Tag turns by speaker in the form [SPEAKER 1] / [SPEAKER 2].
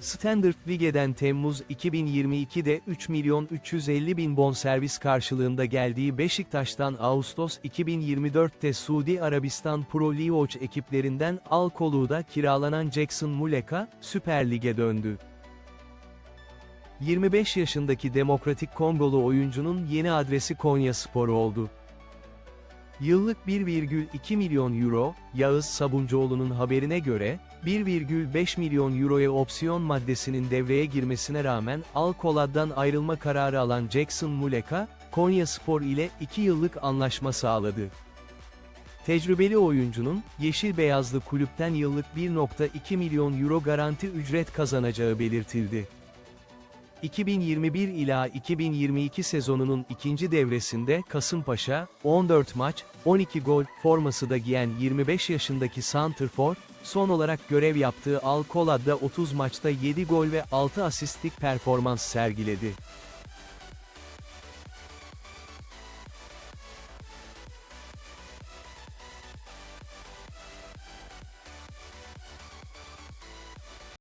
[SPEAKER 1] Standard Lige'den Temmuz 2022'de 3 milyon 350 bin bonservis karşılığında geldiği Beşiktaş'tan Ağustos 2024'te Suudi Arabistan Pro League ekiplerinden Al Kolu'da kiralanan Jackson Muleka, Süper Lig'e döndü. 25 yaşındaki Demokratik Kongolu oyuncunun yeni adresi Konya Spor oldu. Yıllık 1,2 milyon euro, Yağız Sabuncuoğlu'nun haberine göre, 1,5 milyon euroya opsiyon maddesinin devreye girmesine rağmen Al-Kolad'dan ayrılma kararı alan Jackson Muleka, Konya Spor ile 2 yıllık anlaşma sağladı. Tecrübeli oyuncunun, Yeşil Beyazlı kulüpten yıllık 1.2 milyon euro garanti ücret kazanacağı belirtildi. 2021 ila 2022 sezonunun ikinci devresinde Kasımpaşa, 14 maç, 12 gol forması da giyen 25 yaşındaki santrfor, son olarak görev yaptığı Al Colad'da 30 maçta 7 gol ve 6 asistlik performans sergiledi.